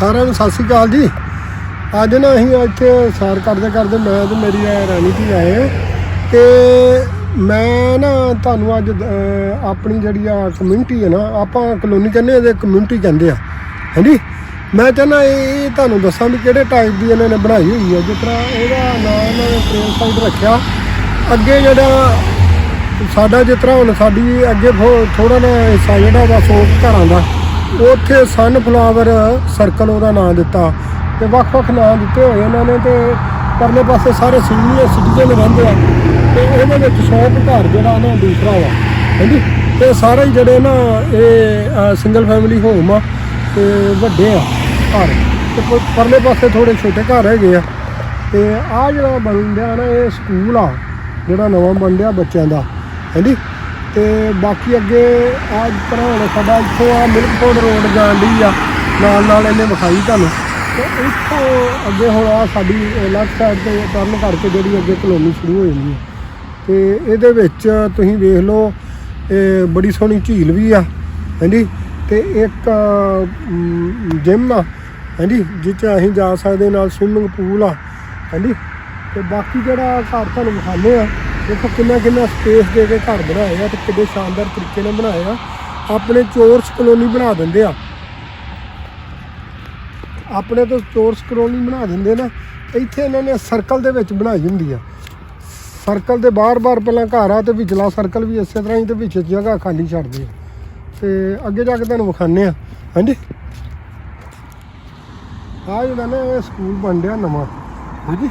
ਸਾਰਿਆਂ ਨੂੰ ਸਤਿ ਸ਼੍ਰੀ ਅਕਾਲ ਜੀ। ਅੱਜ ਨਾ ਅਸੀਂ ਇੱਥੇ ਸੈਰ ਕਰਦੇ ਕਰਦੇ ਮੈਂ ਤੇ ਮੇਰੀ ਰਾਣੀ ਜੀ ਆਏ ਹਾਂ ਤੇ ਮੈਂ ਨਾ ਤੁਹਾਨੂੰ ਅੱਜ ਆਪਣੀ ਜਿਹੜੀ ਆ ਕਮਿਊਨਿਟੀ ਹੈ ਨਾ, ਆਪਾਂ ਕਲੋਨੀ ਕਹਿੰਦੇ ਇਹਦੇ ਕਮਿਊਨਿਟੀ ਕਹਿੰਦੇ ਆ। ਹਾਂਜੀ? ਮੈਂ ਚਾਹੁੰਦਾ ਇਹ ਤੁਹਾਨੂੰ ਦੱਸਾਂ ਵੀ ਕਿਹੜੇ ਟਾਈਪ ਦੀ ਇਹਨਾਂ ਨੇ ਬਣਾਈ ਹੋਈ ਹੈ ਜਿਸ ਤਰ੍ਹਾਂ ਇਹਦਾ ਨਾਮ ਇਹਨਾਂ ਨੇ ਪ੍ਰੇਮ ਸਾਈਡ ਰੱਖਿਆ। ਅੱਗੇ ਜਿਹੜਾ ਸਾਡਾ ਜਿਸ ਤਰ੍ਹਾਂ ਹੁਣ ਸਾਡੀ ਅੱਗੇ ਥੋੜਾ ਨਾ ਹਿੱਸਾ ਜਿਹੜਾ ਵਾ ਫੋਕ ਘਰਾਂ ਦਾ ਉੱਥੇ ਸਨ ਫਲਾਵਰ ਸਰਕਲ ਉਹਦਾ ਨਾਮ ਦਿੱਤਾ ਤੇ ਵੱਖ-ਵੱਖ ਨਾਮ ਦਿੱਤੇ ਹੋਏ ਇਹਨਾਂ ਨੇ ਤੇ ਪਰਲੇ ਪਾਸੇ ਸਾਰੇ ਸੀਨੀਅਰ ਸਿਟੀਜ਼ਨ ਰਹਿੰਦੇ ਆ ਤੇ ਉਹਦੇ ਵਿੱਚ ਸ਼ੌਪ ਘਰ ਜਿਹੜਾ ਉਹਨਾਂ ਦੂਸਰਾ ਵਾ, ਹਾਂਜੀ? ਤੇ ਸਾਰੇ ਜਿਹੜੇ ਨਾ ਇਹ ਸਿੰਗਲ ਫੈਮਿਲੀ ਹੋਮ ਆ ਤੇ ਵੱਡੇ ਆ ਘਰ। ਤੇ ਪਰਲੇ ਪਾਸੇ ਥੋੜੇ ਛੋਟੇ ਘਰ ਹੈਗੇ ਆ ਤੇ ਆ ਜਿਹੜਾ ਬਣ ਨਾ ਇਹ ਸਕੂਲ ਆ ਜਿਹੜਾ ਨਵਾਂ ਬਣ ਰਿਹਾ ਬੱਚਿਆਂ ਦਾ, ਹਾਂਜੀ? ਤੇ ਬਾਕੀ ਅੱਗੇ ਆ ਜਿਸ ਹੁਣ ਸਾਡਾ ਇੱਥੋਂ ਆ ਮਿਲਕਪੁਰ ਰੋਡ ਜਾਣ ਜਾਂਦੀ ਆ, ਨਾਲ ਨਾਲ ਇਹਨੇ ਵਿਖਾਈ ਤੁਹਾਨੂੰ। ਤੇ ਇੱਥੋਂ ਅੱਗੇ ਹੁਣ ਆ ਸਾਡੀ ਲੈਫਟ ਸਾਈਡ ਤੇ ਟਰਨ ਕਰਕੇ ਜਿਹੜੀ ਅੱਗੇ ਕਲੋਨੀ ਸ਼ੁਰੂ ਹੋ ਜਾਂਦੀ ਹੈ ਤੇ ਇਹਦੇ ਵਿੱਚ ਤੁਸੀਂ ਵੇਖ ਲਓ, ਇਹ ਬੜੀ ਸੋਹਣੀ ਝੀਲ ਵੀ ਆ, ਹਾਂਜੀ? ਤੇ ਇੱਕ ਜਿਮ ਆ, ਹਾਂਜੀ? ਜਿੱਥੇ ਅਸੀਂ ਜਾ ਸਕਦੇ ਨਾਲ ਸਵਿਮਿੰਗ ਪੂਲ ਆ, ਹਾਂਜੀ? ਤੇ ਬਾਕੀ ਜਿਹੜਾ ਘਰ ਤੁਹਾਨੂੰ ਵਿਖਾਉਂਦੇ ਆ ਦੇਖੋ ਕਿੰਨਾ ਕਿੰਨਾ ਸਪੇਸ ਦੇ ਕੇ ਘਰ ਬਣਾਏ ਆ ਤੇ ਕਿੰਨੇ ਸ਼ਾਨਦਾਰ ਤਰੀਕੇ ਨਾਲ ਬਣਾਏ ਆ। ਆਪਣੇ ਚੋਰਸ ਕਲੋਨੀ ਬਣਾ ਦਿੰਦੇ ਆ। ਆਪਣੇ ਤੋਂ ਚੋਰਸ ਕਲੋਨੀ ਬਣਾ ਦਿੰਦੇ ਨਾ। ਇੱਥੇ ਇਹਨਾਂ ਨੇ ਸਰਕਲ ਦੇ ਵਿੱਚ ਬਣਾਈ ਹੁੰਦੀ ਆ। ਸਰਕਲ ਦੇ ਬਾਹਰ ਬਾਹਰ ਪਹਿਲਾਂ ਘਰ ਆ ਤੇ ਵਿਚਲਾ ਸਰਕਲ ਵੀ ਇਸੇ ਤਰ੍ਹਾਂ ਹੀ ਤੇ ਵਿੱਚ ਜਗ੍ਹਾ ਖਾਲੀ ਛੱਡਦੇ ਆ ਤੇ ਅੱਗੇ ਜਾ ਕੇ ਤੁਹਾਨੂੰ ਵਿਖਾਉਂਦੇ ਆ। ਹਾਂਜੀ। ਆ ਜਿਹੜਾ ਨਾ ਇਹ ਸਕੂਲ ਬਣ ਰਿਹਾ ਨਵਾਂ। ਹਾਂਜੀ।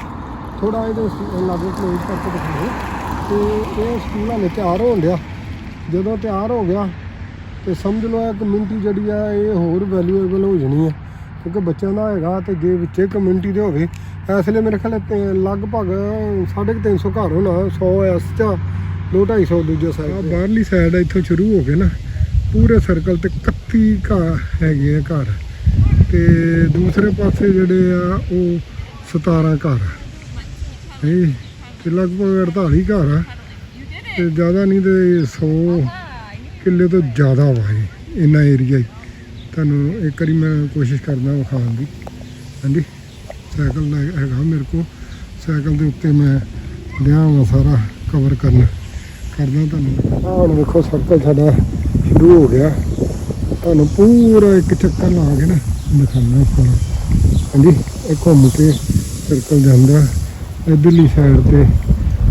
ਥੋੜਾ ਇਹਦੇ ਲਾਗੇ ਕਲੋਜ਼ ਕਰਕੇ ਦਿਖਾਓ। ਤੇ ਇਹ ਸਕੂਲ ਹਾਲੇ ਤਿਆਰ ਹੋਣ ਡਿਆ। ਜਦੋਂ ਤਿਆਰ ਹੋ ਗਿਆ ਤੇ ਸਮਝ ਲਓ ਇਹ ਕਮਿਊਨਿਟੀ ਜਿਹੜੀ ਆ ਇਹ ਹੋਰ ਵੈਲਿਊਏਬਲ ਹੋ ਜਾਣੀ ਆ। ਕਿਉਂਕਿ ਬੱਚਿਆਂ ਦਾ ਹੈਗਾ ਤੇ ਜੇ ਵਿੱਚੇ ਕਮਿਊਨਿਟੀ ਦੇ ਹੋਵੇ ਇਸ ਲਈ ਮੇਰੇ ਖਿਆਲ ਤੇ ਲਗਭਗ 350 ਘਰ ਹੋਣਾ 100 ਇਸ ਚ 2 250 ਦੂਜੇ ਸਾਈਡ ਬਾਹਰਲੀ ਸਾਈਡ ਇੱਥੋਂ ਸ਼ੁਰੂ ਹੋ ਕੇ ਨਾ। ਪੂਰੇ ਸਰਕਲ ਤੇ 31 ਘਰ ਹੈਗੇ ਆ ਘਰ। ਤੇ ਦੂਸਰੇ ਪਾਸੇ ਜਿਹੜੇ ਆ ਉਹ 17 ਘਰ। ਆ ਇਹ ਲਗਭਗ 48 ਘਰ ਆ, ਤੇ ਜ਼ਿਆਦਾ ਨਹੀਂ ਤੇ 100 ਕਿੱਲੇ ਤੋਂ ਜ਼ਿਆਦਾ ਵਾ ਇਹ, ਇੰਨਾ ਏਰੀਆ ਹੀ। ਤੁਹਾਨੂੰ ਇੱਕ ਵਾਰੀ ਮੈਂ ਕੋਸ਼ਿਸ਼ ਕਰਦਾ ਵਿਖਾਉਣ ਦੀ। ਹਾਂਜੀ, ਸਾਈਕਲ ਦਾ ਹੈਗਾ ਮੇਰੇ ਕੋਲ। ਸਾਈਕਲ ਦੇ ਉੱਤੇ ਮੈਂ ਲਿਆ ਵਾ ਸਾਰਾ ਕਵਰ ਕਰਨਾ। ਕਰਦਾ ਤੁਹਾਨੂੰ। ਆਹ ਹੁਣ ਵੇਖੋ ਸਰਕਲ ਸਾਡਾ ਸ਼ੁਰੂ ਹੋ ਗਿਆ। ਤੁਹਾਨੂੰ ਪੂਰਾ ਇੱਕ ਚੱਕਰ ਲਾ ਕੇ ਨਾ ਦਿਖਾਉਣਾ ਸਾਰਾ ਹਾਂਜੀ, ਇਹ ਘੁੰਮ ਕੇ ਸਰਕਲ ਜਾਂਦਾ। ਇਧਰਲੀ ਸਾਈਡ ਤੇ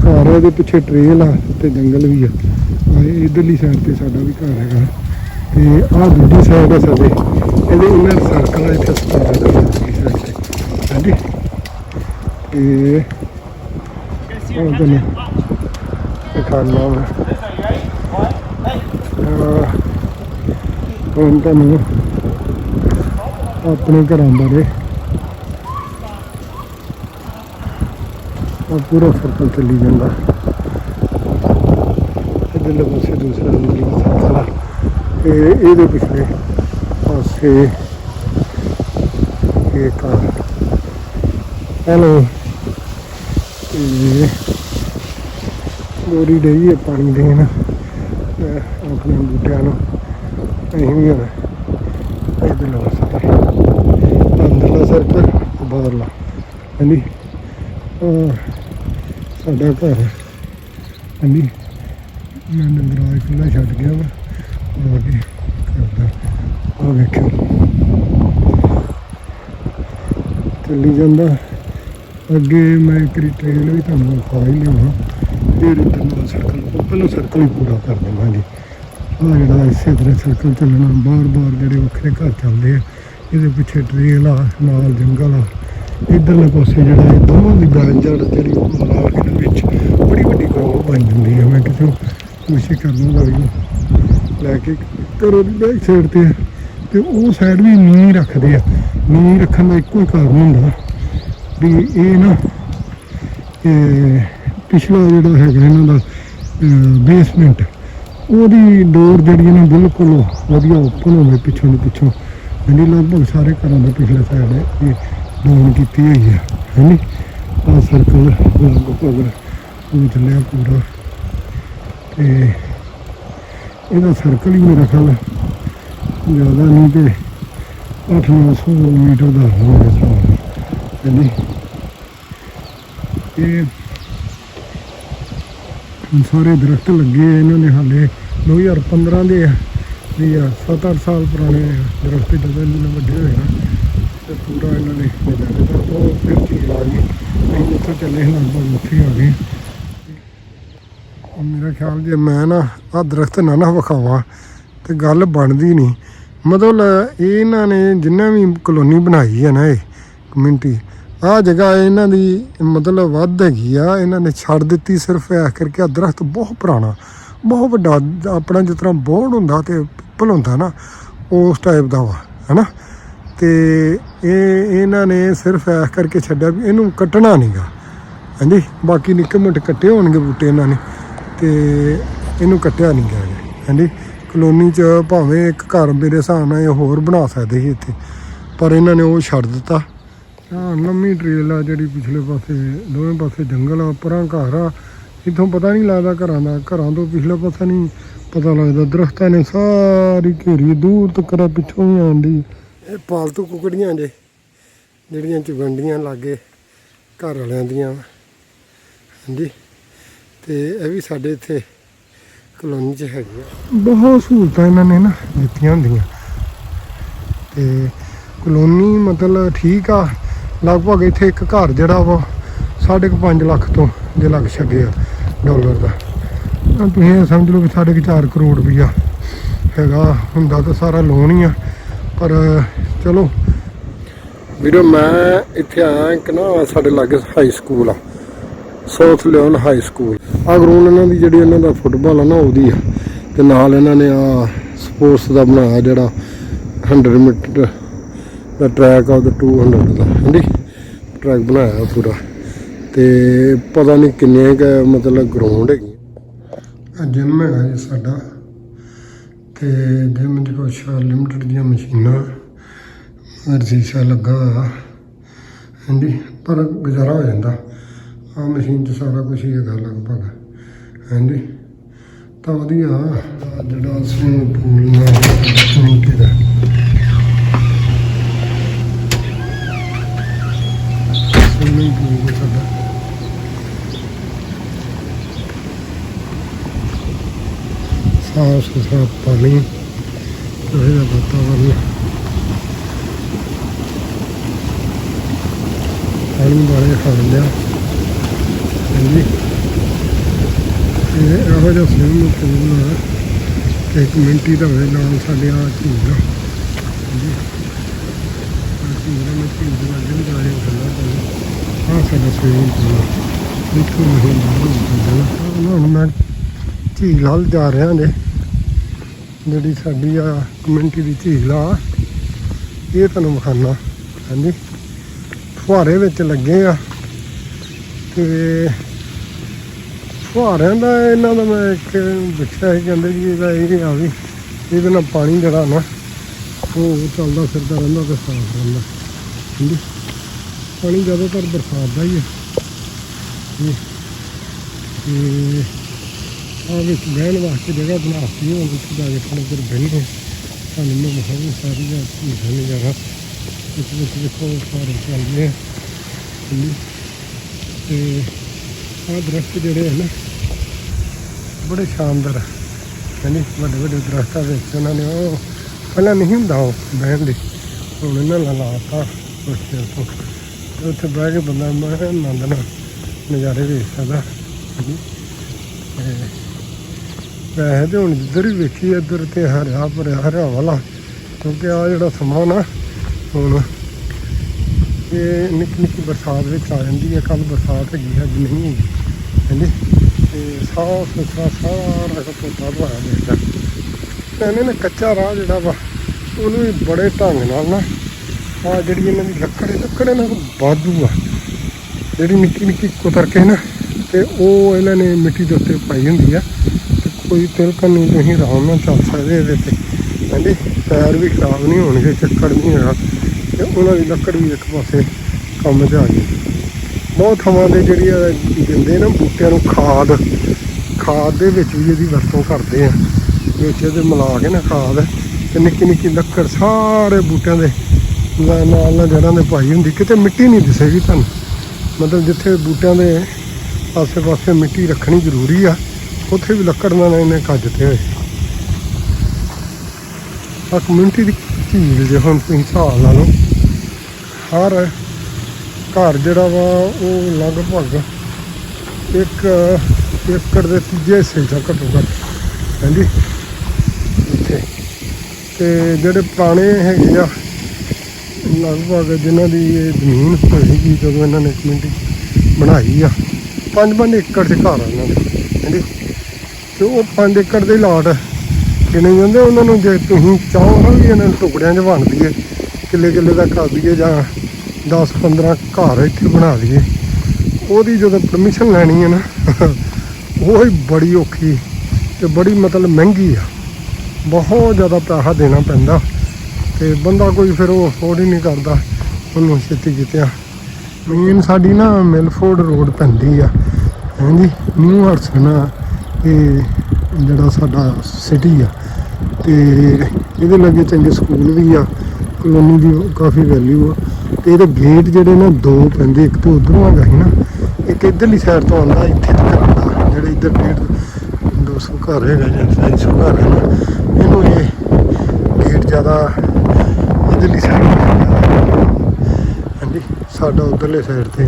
ਘਰ ਆ, ਇਹਦੇ ਪਿੱਛੇ ਟ੍ਰੇਲ ਆ ਤੇ ਜੰਗਲ ਵੀ ਆ। ਆ ਇਧਰਲੀ ਸਾਈਡ ਤੇ ਸਾਡਾ ਵੀ ਘਰ ਹੈਗਾ। ਤੇ ਆਹ ਦੂਜੀ ਸਾਈਡ ਹੈ ਸਾਡੇ। ਇਹਦੇ ਇਨਰ ਸਰਕਲ ਆ ਇੱਥੇ ਸਤਾਰਾ ਦਾ ਦੂਜੀ ਹਾਂਜੀ। ਤੇ ਉਹ ਤੁਹਾਨੂੰ ਦਿਖਾਉਣਾ ਵਾ ਹੁਣ ਤੁਹਾਨੂੰ ਆਪਣੇ ਘਰਾਂ ਬਾਰੇ ਆ ਪੂਰਾ ਸਰਕਲ ਚੱਲੀ ਜਾਂਦਾ। ਇਧਰਲੇ ਪਾਸੇ ਦੂਸਰਾ ਨੰਬਰ ਸਰਕਲ ਆ ਇਹਦੇ ਪਿਛਲੇ ਪਾਸੇ ਇਹ ਕਾਰ ਹੈਲੋ ਇਹ ਗੋਰੀ ਡਈ ਹੈ ਪਾਣੀ ਦੇਣ। ਆਪਣੇ ਬੂਟਿਆਂ ਨੂੰ ਅਸੀਂ ਵੀ ਹੁਣ ਇਧਰਲੇ ਪਾਸੇ ਅੰਦਰਲਾ ਸਰਕਲ ਬਾਹਰਲਾ ਹਾਂਜੀ। ਆਹ ਸਾਡਾ ਘਰ ਹੈ। ਹਾਂਜੀ। ਮੈਂ ਗਰਾਜ ਖੁੱਲ੍ਹਾ ਛੱਡ ਗਿਆ ਵਾ। ਆ ਕੇ ਕਰਦਾ। ਆ ਵੇਖਿਓ। ਚੱਲੀ ਜਾਂਦਾ। ਅੱਗੇ ਮੈਂ ਇੱਕ ਰੀ ਵੀ ਤੁਹਾਨੂੰ ਵਿਖਾ ਹੀ ਲਿਆਵਾਂ ਫਿਰ ਇੱਧਰ ਨਾਲ ਸਰਕਲ ਪਹਿਲਾਂ ਸਰਕਲ ਹੀ ਪੂਰਾ ਕਰ ਦੇਵਾਂਗੇ। ਆ ਜਿਹੜਾ ਇਸੇ ਤਰ੍ਹਾਂ ਸਰਕਲ ਚੱਲਣਾ, ਬਾਰ-ਬਾਰ ਜਿਹੜੇ ਵੱਖਰੇ ਘਰ ਚੱਲਦੇ ਆ, ਇਹਦੇ ਪਿੱਛੇ ਟ੍ਰੇਲ ਆ, ਨਾਲ ਜੰਗਲ ਆ। ਇਧਰਲੇ ਪਾਸੇ ਜਿਹੜਾ ਇਹ ਦੋਵਾਂ ਦੀ ਬੈਂਚ ਜਿਹੜੀ ਉਹ ਮਿਲਾ ਕੇ ਦੇ ਵਿੱਚ ਬੜੀ ਵੱਡੀ ਗਰੋਹ ਬਣ ਜਾਂਦੀ ਹੈ। ਮੈਂ ਕਿਸੇ ਕੋਸ਼ਿਸ਼ ਕਰਨ ਦਾ ਵੀ ਲੈ ਕੇ ਘਰੋਂ ਦੀ ਬੈਕ ਸਾਈਡ ਤੇ ਆ ਤੇ ਉਹ ਸਾਈਡ ਵੀ ਨੀਂਹ ਰੱਖਦੇ ਆ। ਨੀਂਹ ਰੱਖਣ ਦਾ ਇੱਕੋ ਹੀ ਕਾਰਨ ਹੁੰਦਾ ਵੀ ਇਹ ਨਾ, ਇਹ ਪਿਛਲਾ ਜਿਹੜਾ ਹੈਗਾ ਇਹਨਾਂ ਦਾ ਬੇਸਮੈਂਟ ਉਹਦੀ ਡੋਰ ਜਿਹੜੀ ਹੈ ਨਾ ਬਿਲਕੁਲ ਵਧੀਆ ਓਪਨ ਹੋਵੇ ਪਿੱਛੋਂ ਦੀ ਪਿੱਛੋਂ। ਜਿਹੜੀ ਲਗਭਗ ਸਾਰੇ ਘਰਾਂ ਦੇ ਪਿਛਲੇ ਸਾਈਡ ਇਹ ਡੋਨ ਕੀਤੀ ਹੋਈ ਹੈ ਹੈਨੀ ਆ ਸਰਕਲ ਲਗਭਗ ਉਹ ਚੱਲਿਆ ਪੂਰਾ। ਤੇ ਇਹਦਾ ਸਰਕਲ ਹੀ ਮੇਰਾ ਖਿਆਲ ਜ਼ਿਆਦਾ ਨਹੀਂ ਤੇ 800 ਮੀਟਰ ਦਾ ਹੋਵੇਗਾ ਹਿਸਾਬ ਹਾਂਜੀ ਇਹ ਸਾਰੇ ਦਰਖਤ ਲੱਗੇ ਇਹਨਾਂ ਨੇ ਹਾਲੇ 2015 ਦੇ ਆ। ਵੀ ਆ 7-8 ਸਾਲ ਪੁਰਾਣੇ ਆ ਦਰਖਤ ਜਦੋਂ ਇਹਨਾਂ ਨੇ ਵੱਡੇ ਹੋਏ ਨਾ, ਤੇ ਪੂਰਾ ਇਹਨਾਂ ਨੇ ਦਿੱਤਾ ਉਹ ਫਿਰ ਚੀਜ਼ ਆ ਗਈ ਅਸੀਂ ਉੱਥੇ ਚੱਲੇ ਸੀ, ਲਗਭਗ ਉੱਥੇ ਆ ਗਏ। ਮੇਰਾ ਖਿਆਲ ਜੇ ਮੈਂ ਨਾ ਆ ਦਰਖਤ ਨਾ ਨਾ ਵਿਖਾਵਾਂ, ਤੇ ਗੱਲ ਬਣਦੀ ਨਹੀਂ। ਮਤਲਬ ਇਹ ਇਹਨਾਂ ਨੇ ਜਿੰਨਾ ਵੀ ਕਲੋਨੀ ਬਣਾਈ ਹੈ ਨਾ ਇਹ ਕਮਿਊਨਿਟੀ ਆ ਜਗ੍ਹਾ ਇਹਨਾਂ ਦੀ ਮਤਲਬ ਵੱਧ ਹੈਗੀ ਆ, ਇਹਨਾਂ ਨੇ ਛੱਡ ਦਿੱਤੀ ਸਿਰਫ ਇਸ ਕਰਕੇ ਆ ਦਰਖਤ ਬਹੁਤ ਪੁਰਾਣਾ। ਬਹੁਤ ਵੱਡਾ, ਆਪਣਾ ਜਿਸ ਤਰ੍ਹਾਂ ਬੋਰਡ ਹੁੰਦਾ ਤੇ ਪਿੱਪਲ ਹੁੰਦਾ ਨਾ, ਉਸ ਟਾਈਪ ਦਾ ਵਾ, ਹੈਨਾ? ਤੇ ਇਹ, ਇਹਨਾਂ ਨੇ ਸਿਰਫ ਇਸ ਕਰਕੇ ਛੱਡਿਆ ਵੀ ਇਹਨੂੰ ਕੱਟਣਾ ਨਹੀਂਗਾ ਹਾਂਜੀ? ਬਾਕੀ ਨਿੱਕੇ ਮੋਟੇ ਕੱਟੇ ਹੋਣਗੇ ਬੂਟੇ ਇਹਨਾਂ ਨੇ, ਤੇ ਇਹਨੂੰ ਕੱਟਿਆ ਨਹੀਂ ਗਿਆ ਜੀ। ਹਾਂਜੀ? ਕਲੋਨੀ ਚ ਭਾਵੇਂ ਇੱਕ ਘਰ ਮੇਰੇ ਹਿਸਾਬ ਨਾਲ ਇਹ ਹੋਰ ਬਣਾ ਸਕਦੇ ਸੀ ਇੱਥੇ, ਪਰ ਇਹਨਾਂ ਨੇ ਉਹ ਛੱਡ ਦਿੱਤਾ। ਆਹ ਲੰਮੀ ਟ੍ਰੇਲ ਆ ਜਿਹੜੀ ਪਿਛਲੇ ਪਾਸੇ, ਦੋਵੇਂ ਪਾਸੇ ਜੰਗਲ ਆ, ਪਰਾਂ ਘਰ ਆ ਇੱਥੋਂ ਪਤਾ ਨਹੀਂ ਲੱਗਦਾ ਘਰਾਂ ਦਾ ਘਰਾਂ ਤੋਂ ਪਿਛਲੇ ਪਾਸੇ ਨਹੀਂ ਪਤਾ ਲੱਗਦਾ। ਦਰਖਤਾਂ ਨੇ ਸਾਰੀ ਘੇਰੀ ਦੂਰ ਤੱਕ ਰਾ ਪਿੱਛੋਂ ਵੀ ਆਉਂਦੀ ਇਹ ਪਾਲਤੂ ਕੁਕੜੀਆਂ ਜੇ ਜਿਹੜੀਆਂ ਚੁਗੰਡੀਆਂ ਲਾਗੇ ਘਰ ਵਾਲਿਆਂ ਦੀਆਂ। ਹਾਂਜੀ। ਤੇ ਇਹ ਵੀ ਸਾਡੇ ਇੱਥੇ ਕਲੋਨੀ 'ਚ ਹੈਗੀ ਆ ਬਹੁਤ ਸਹੂਲਤਾਂ ਇਹਨਾਂ ਨੇ ਨਾ ਦਿੱਤੀਆਂ ਹੁੰਦੀਆਂ। ਤੇ ਕਲੋਨੀ ਮਤਲਬ ਠੀਕ ਆ। ਲਗਭਗ ਇੱਥੇ ਇੱਕ ਘਰ ਜਿਹੜਾ ਵਾ ਸਾਢੇ ਕੁ ਪੰਜ ਲੱਖ ਤੋਂ ਦੇ ਲੱਗ ਛੱਗੇ ਆ। ਡਾਲਰ ਦਾ। ਤੁਸੀਂ ਇਹ ਸਮਝ ਲਓ ਕਿ ਸਾਢੇ ਕੁ 4 ਕਰੋੜ ਰੁਪਈਆ ਹੈਗਾ, ਹੁੰਦਾ ਤਾਂ ਸਾਰਾ ਲੋਨ ਹੀ ਆ। ਪਰ ਚਲੋ, ਵੀਰੋ ਮੈਂ ਇੱਥੇ ਆਇਆ ਇੱਕ ਨਾ ਸਾਡੇ ਲਾਗੇ ਹਾਈ ਸਕੂਲ ਆ ਸਾਊਥ ਲਿਓਨ ਹਾਈ ਸਕੂਲ ਆ ਗਰਾਊਂਡ ਇਹਨਾਂ ਦੀ ਜਿਹੜੀ ਇਹਨਾਂ ਦਾ ਫੁੱਟਬਾਲ ਆ ਨਾ, ਉਹਦੀ ਆ। ਤੇ ਨਾਲ ਇਹਨਾਂ ਨੇ ਆ ਸਪੋਰਟਸ ਦਾ ਬਣਾਇਆ ਜਿਹੜਾ 100 ਮੀਟਰ ਦਾ ਟਰੈਕ ਆ ਤੇ 200 ਦਾ। ਹਾਂਜੀ ਟਰੈਕ ਬਣਾਇਆ ਪੂਰਾ। ਤੇ ਪਤਾ ਨਹੀਂ ਕਿੰਨੇ ਕ ਮਤਲਬ ਗਰਾਊਂਡ ਹੈਗੀ। ਆ ਜਿਮ ਹੈਗਾ ਜੀ ਸਾਡਾ। ਤੇ ਜਿਮ 'ਚ ਕੁਛ ਲਿਮਟਿਡ ਦੀਆਂ ਮਸ਼ੀਨਾਂ ਔਰ ਸ਼ੀਸ਼ਾ ਲੱਗਾ ਹੋਇਆ। ਹਾਂਜੀ, ਪਰ ਗੁਜ਼ਾਰਾ ਹੋ ਜਾਂਦਾ। ਆ ਮਸ਼ੀਨ 'ਚ ਸਾਰਾ ਕੁਝ ਹੀ ਹੈਗਾ ਲਗਭਗ। ਹਾਂਜੀ, ਤਾਂ ਵਧੀਆ। ਜਿਹੜਾ ਸਵਿਮਿੰਗ ਪੂਲ ਨਾਲ ਕਮਿਊਨਿਟੀ ਦਾ ਸਵਿਮਿੰਗ ਪੂਲ ਦਾ ਸਾਡਾ ਸਾਫ਼ ਸੁਥਰਾ ਪਾਣੀ ਇਹਦਾ ਵਾਤਾਵਰਨ ਪਾਣੀ ਬਾਰੇ ਖਾ ਲਿਆ। ਹਾਂਜੀ। ਇਹ ਇਹੋ ਜਿਹਾ ਸਵਿਮਿੰਗ ਪੂਲ ਆ ਕਿ ਇੱਕ ਮਿੰਟੀ ਦਾ ਹੋਵੇ ਨਾਲ ਸਾਡੇ ਆ ਝੀਲ ਆ। ਹਾਂਜੀ। ਆ ਝੀਲ ਆ, ਮੈਂ ਝੀਲ ਦੇ ਲਾਗੇ ਆ ਸਾਡਾ ਸਵਿਮਿੰਗ ਪੂਲ ਆ। ਇੱਥੋਂ ਨਹੀਂ ਬਾਹਰ ਨਿਕਲਣਾ ਹੁਣ ਮੈਂ ਝੀਲ ਵੱਲ ਜਾ ਰਿਹਾ ਨੇ। ਜਿਹੜੀ ਸਾਡੀ ਆ ਕਮਿਊਨਿਟੀ ਦੀ ਝੀਲ ਆ, ਇਹ ਤੁਹਾਨੂੰ ਵਿਖਾਉਣਾ। ਹਾਂਜੀ। ਫੁਹਾਰੇ ਵਿੱਚ ਲੱਗੇ ਆ। ਤੇ ਫੁਹਾਰਿਆਂ ਦਾ ਇਹਨਾਂ ਦਾ ਮੈਂ ਇੱਕ ਦੇਖਿਆ ਸੀ, ਕਹਿੰਦੇ ਜੀ ਇਹਦਾ ਇਹ ਆ ਵੀ ਇਹਦੇ ਨਾਲ ਪਾਣੀ ਜਿਹੜਾ ਨਾ, ਉਹ ਚੱਲਦਾ ਫਿਰਦਾ ਰਹਿੰਦਾ ਤੇ ਸਾਫ਼ ਰਹਿੰਦਾ। ਹਾਂਜੀ। ਪਾਣੀ ਜ਼ਿਆਦਾਤਰ ਬਰਸਾਤ ਦਾ ਹੀ ਹੈ ਜੀ। ਤੇ ਆ ਵਿੱਚ ਬਹਿਣ ਵਾਸਤੇ ਜਗ੍ਹਾ ਬਣਾਤੀ ਹੁਣ ਇੱਥੇ ਜਾ ਕੇ ਥੋੜ੍ਹਾ ਚਿਰ ਬਹਿਣੇ ਸਾਨੂੰ ਮੈਂ ਮਹਾਂ ਸਾਰੀ ਆ ਜਗ੍ਹਾ ਇਸ ਵਿੱਚ ਦੇਖੋ, ਸਾਰੇ ਚੱਲਦੇ ਆ। ਤੇ ਆਹ ਦਰਖਤ ਜਿਹੜੇ ਹਨ ਬੜੇ ਸ਼ਾਨਦਾਰ ਆ। ਹਾਂਜੀ, ਵੱਡੇ ਵੱਡੇ ਦਰਖਤਾਂ ਵਿੱਚ, ਉਹਨਾਂ ਨੇ ਉਹ ਪਹਿਲਾਂ ਨਹੀਂ ਹੁੰਦਾ ਉਹ ਬਹਿਣ ਲਈ ਹੁਣ ਇਹਨਾਂ ਨੇ ਲਾਤਾ ਕੁਛ ਚਿਰ ਤੋਂ ਤੇ ਉੱਥੇ ਬਹਿ ਕੇ ਬੰਦਾ ਮੈਂ ਆਨੰਦ ਨਾਲ ਨਜ਼ਾਰੇ ਵੇਖ ਸਕਦਾ। ਹਾਂਜੀ। ਵੈਸੇ ਤੇ ਹੁਣ ਜਿੱਧਰ ਵੀ ਵੇਖੀ ਇੱਧਰ ਤੇ ਹਰਿਆ ਭਰਿਆ ਹਰਿਆ ਵਾਲਾ। ਕਿਉਂਕਿ ਆ ਜਿਹੜਾ ਸਮਾਂ ਨਾ ਹੁਣ ਇਹ ਨਿੱਕੀ ਨਿੱਕੀ ਬਰਸਾਤ ਵਿੱਚ ਆ ਜਾਂਦੀ ਹੈ ਕੱਲ ਬਰਸਾਤ ਹੈਗੀ ਅੱਜ ਨਹੀਂ ਹੈਗੀ। ਹਾਂਜੀ? ਤੇ ਸਾਫ਼ ਸੁਥਰਾ ਸਾਰਾ ਕੁਝ ਧੋਤਾ ਦੇਖਦਾ ਤੇ ਇਹਨੇ ਨਾ ਕੱਚਾ ਰਾਹ ਜਿਹੜਾ ਵਾ, ਉਹਨੂੰ ਵੀ ਬੜੇ ਢੰਗ ਨਾਲ ਨਾ ਆ ਜਿਹੜੀ ਇਹਨਾਂ ਦੀ ਲੱਕੜ ਹੈ, ਲੱਕੜ ਇਹਨਾਂ ਕੋਲ ਵਾਧੂ ਆ। ਜਿਹੜੀ ਨਿੱਕੀ ਨਿੱਕੀ ਕੁਤਰ ਕੇ ਨਾ, ਤੇ ਉਹ ਇਹਨਾਂ ਨੇ ਮਿੱਟੀ ਦੇ ਉੱਤੇ ਪਾਈ ਹੁੰਦੀ ਆ। ਕੋਈ ਤਿਲਕਣ ਨਹੀਂ ਤੁਸੀਂ ਆਰਾਮ ਨਾਲ ਚੱਲ ਸਕਦੇ ਇਹਦੇ ਤੇ। ਹਾਂਜੀ ਪੈਰ ਵੀ ਖਰਾਬ ਨਹੀਂ ਹੋਣਗੇ, ਚੱਕਰ ਨਹੀਂ ਹੈਗਾ। ਤੇ ਉਹਨਾਂ ਦੀ ਲੱਕੜ ਵੀ ਇੱਕ ਪਾਸੇ ਕੰਮ 'ਚ ਆ ਗਈ। ਬਹੁਤ ਥਾਵਾਂ ਦੇ ਜਿਹੜੀ ਆ ਦਿੰਦੇ ਨਾ ਬੂਟਿਆਂ ਨੂੰ ਖਾਦ ਖਾਦ ਦੇ ਵਿੱਚ ਵੀ ਇਹਦੀ ਵਰਤੋਂ ਕਰਦੇ ਆ। ਵਿੱਚ ਇਹਦੇ ਮਿਲਾ ਕੇ ਨਾ ਖਾਦ, ਤੇ ਨਿੱਕੀ ਨਿੱਕੀ ਲੱਕੜ ਸਾਰੇ ਬੂਟਿਆਂ ਦੇ ਨਾਲ ਨਾਲ ਨਾਲ ਜੜ੍ਹਾਂ ਦੇ ਪਾਈ ਹੁੰਦੀ। ਕਿਤੇ ਮਿੱਟੀ ਨਹੀਂ ਦਿਸੇਗੀ ਤੁਹਾਨੂੰ। ਮਤਲਬ ਜਿੱਥੇ ਬੂਟਿਆਂ ਦੇ ਆਸੇ-ਪਾਸੇ ਮਿੱਟੀ ਰੱਖਣੀ ਜ਼ਰੂਰੀ ਆ ਉੱਥੇ ਵੀ ਲੱਕੜ ਨਾਲ ਇਹਨੇ ਕੱਜਤੇ ਹੋਏ। ਆ ਕਮਿਊਨਿਟੀ ਦੀ ਝੀਲ ਜੇ ਹੁਣ ਤੁਸੀਂ ਹਿਸਾਬ ਲਾ ਲਓ। ਹਰ ਘਰ ਜਿਹੜਾ ਵਾ, ਉਹ ਲਗਭਗ ਇੱਕ ਏਕੜ ਦੇ ਤੀਜੇ ਹਿੱਸੇ ਚ ਘੱਟੋ ਘੱਟ ਹਾਂਜੀ? ਇੱਥੇ। ਤੇ ਜਿਹੜੇ ਪੁਰਾਣੇ ਹੈਗੇ ਆ, ਲਗਭਗ ਜਿਨ੍ਹਾਂ ਦੀ ਇਹ ਜ਼ਮੀਨ ਹੋਏਗੀ ਜਦੋਂ ਇਹਨਾਂ ਨੇ ਕਮਿਊਨਿਟੀ ਬਣਾਈ ਆ ਪੰਜ ਪੰਜ ਏਕੜ ਦੇ ਘਰ ਆ ਇਹਨਾਂ ਦੇ, ਹਾਂਜੀ? ਤੇ ਉਹ ਪੰਜ ਏਕੜ ਦੇ ਲਾਟ ਕਿਨੇ ਜਾਂਦੇ ਉਹਨਾਂ ਨੂੰ ਜੇ ਤੁਸੀਂ ਚਾਹੋ ਨਾ ਵੀ ਇਹਨਾਂ ਨੂੰ ਟੁਕੜਿਆਂ 'ਚ ਵੰਡ ਦਈਏ, ਕਿੱਲੇ ਕਿੱਲੇ ਦਾ ਕਰ ਦਈਏ ਜਾਂ 10 15 ਘਰ ਇੱਥੇ ਬਣਾ ਲਈਏ ਉਹਦੀ ਜਦੋਂ ਪਰਮਿਸ਼ਨ ਲੈਣੀ ਹੈ ਨਾ, ਉਹ ਹੀ ਬੜੀ ਔਖੀ ਤੇ ਬੜੀ ਮਤਲਬ ਮਹਿੰਗੀ ਆ। ਬਹੁਤ ਜ਼ਿਆਦਾ ਪੈਸਾ ਦੇਣਾ ਪੈਂਦਾ ਤੇ ਬੰਦਾ ਕੋਈ ਫਿਰ ਉਹ ਅਫੋਰਡ ਹੀ ਨਹੀਂ ਕਰਦਾ, ਉਹਨੂੰ ਛੇਤੀ ਕਿਤਿਆਂ। ਮੇਨ ਸਾਡੀ ਨਾ ਮਿਲਫੋਰਡ ਰੋਡ ਪੈਂਦੀ ਆ। ਹਾਂਜੀ ਨਿਊ ਹਰਸਨਾ ਇਹ ਜਿਹੜਾ ਸਾਡਾ ਸਿਟੀ ਆ, ਤੇ ਇਹਦੇ ਲਾਗੇ ਚੰਗੇ ਸਕੂਲ ਵੀ ਆ ਕਲੋਨੀ ਦੀ ਕਾਫੀ ਵੈਲਿਊ ਆ, ਤੇ ਇਹਦੇ ਗੇਟ ਜਿਹੜੇ ਨਾ ਦੋ ਪੈਂਦੇ, ਇੱਕ ਤੇ ਉਧਰੋਂ ਆਗਾ ਸੀ ਨਾ, ਇੱਕ ਇਧਰਲੀ ਸਾਈਡ ਤੋਂ ਆਉਂਦਾ, ਇੱਥੇ ਤੱਕ ਆਉਂਦਾ, ਜਿਹੜੇ ਇੱਧਰ ਗੇਟ 200 ਘਰ ਹੈਗਾ ਜਾਂ 300 ਘਰ ਹੈ ਨਾ ਇਹਨੂੰ ਇਹ ਗੇਟ ਜ਼ਿਆਦਾ ਇਧਰਲੀ ਸਾਈਡ ਹਾਂਜੀ, ਸਾਡਾ ਉਧਰਲੇ ਸਾਈਡ ਤੇ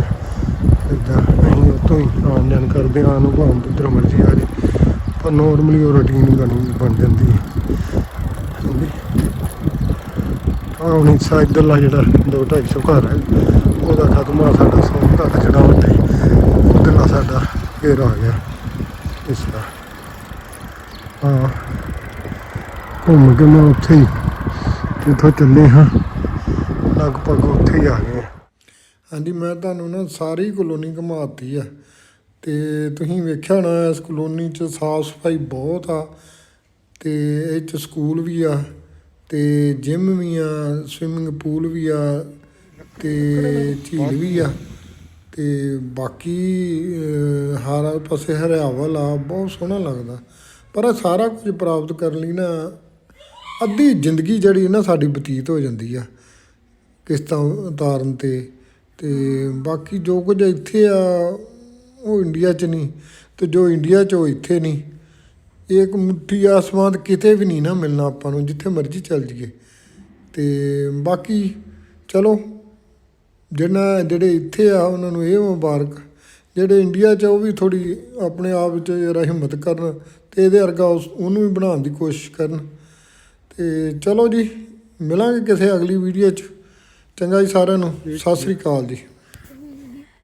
ਇਦਾਂ ਅਸੀਂ ਉੱਥੋਂ ਹੀ ਆਉਣ ਜਾਣ ਕਰਦੇ ਹਾਂ ਨੂੰ ਭਾਵੇਂ ਜਿੱਧਰ ਮਰਜ਼ੀ ਆ ਜੇ। ਪਰ ਨੋਰਮਲੀ ਉਹ ਰੂਟੀਨ ਬਣੀ, ਬਣ ਜਾਂਦੀ ਹੈ। ਹਾਂਜੀ। ਆਹ ਹੁਣ ਇੱਸਾ ਇੱਧਰਲਾ ਜਿਹੜਾ 2-250 ਘਰ ਹੈ, ਉਹਦਾ ਖਤਮ ਆ ਸਾਡਾ ਸੌ ਤੱਕ ਜਿਹੜਾ ਉੱਤੇ ਉਧਰਲਾ ਸਾਡਾ ਫੇਰ ਆ ਗਿਆ, ਇਸ ਤਰ੍ਹਾਂ ਹਾਂ। ਘੁੰਮ ਕੇ ਮੈਂ ਉੱਥੇ ਹੀ, ਜਿੱਥੋਂ ਚੱਲੇ ਹਾਂ, ਲਗਭਗ ਉੱਥੇ ਹੀ ਆ ਗਏ ਹਾਂਜੀ, ਮੈਂ ਤੁਹਾਨੂੰ ਨਾ ਸਾਰੀ ਕਲੋਨੀ ਘੁਮਾਤੀ ਆ। ਅਤੇ ਤੁਸੀਂ ਵੇਖਿਆ ਹੋਣਾ ਇਸ ਕਲੋਨੀ 'ਚ ਸਾਫ਼ ਸਫ਼ਾਈ ਬਹੁਤ ਆ ਅਤੇ ਇਹ 'ਚ ਸਕੂਲ ਵੀ ਆ ਅਤੇ ਜਿਮ ਵੀ ਆ, ਸਵਿਮਿੰਗ ਪੂਲ ਵੀ ਆ ਅਤੇ ਝੀਲ ਵੀ ਆ ਅਤੇ ਬਾਕੀ ਹਰ ਪਾਸੇ ਹਰਿਆਵਲ ਆ, ਬਹੁਤ ਸੋਹਣਾ ਲੱਗਦਾ। ਪਰ ਇਹ ਸਾਰਾ ਕੁਝ ਪ੍ਰਾਪਤ ਕਰਨ ਲਈ ਨਾ ਅੱਧੀ ਜ਼ਿੰਦਗੀ ਜਿਹੜੀ ਨਾ ਸਾਡੀ ਬਤੀਤ ਹੋ ਜਾਂਦੀ ਆ ਕਿਸ਼ਤਾਂ ਉਤਾਰਨ ਤੇ ਤੇ ਬਾਕੀ ਜੋ ਕੁਝ ਇੱਥੇ ਆ ਉਹ ਇੰਡੀਆ 'ਚ ਨਹੀਂ ਤੇ ਜੋ ਇੰਡੀਆ 'ਚ ਉਹ ਇੱਥੇ ਨਹੀਂ। ਇਹ ਇੱਕ ਮੁੱਠੀ ਆਸਮਾਨ ਕਿਤੇ ਵੀ ਨਹੀਂ ਨਾ ਮਿਲਣਾ ਆਪਾਂ ਨੂੰ, ਜਿੱਥੇ ਮਰਜ਼ੀ ਚੱਲ ਜਾਈਏ। ਤੇ ਬਾਕੀ ਚਲੋ ਜਿਹਨਾਂ ਜਿਹੜੇ ਇੱਥੇ ਆ ਉਹਨਾਂ ਨੂੰ ਇਹ ਮੁਬਾਰਕ, ਜਿਹੜੇ ਇੰਡੀਆ 'ਚ ਉਹ ਵੀ ਥੋੜੀ ਆਪਣੇ ਆਪ 'ਚ ਜਰਾ ਹਿੰਮਤ ਕਰਨ ਤੇ ਇਹਦੇ ਵਰਗਾ ਉਸ ਉਹਨੂੰ ਵੀ ਬਣਾਉਣ ਦੀ ਕੋਸ਼ਿਸ਼ ਕਰਨ। ਤੇ ਚਲੋ ਜੀ, ਮਿਲਾਂਗੇ ਕਿਸੇ ਅਗਲੀ ਵੀਡੀਓ 'ਚ। ਚੰਗਾ ਜੀ ਸਾਰਿਆਂ ਨੂੰ, ਸਤਿ ਸ੍ਰੀ ਅਕਾਲ ਜੀ।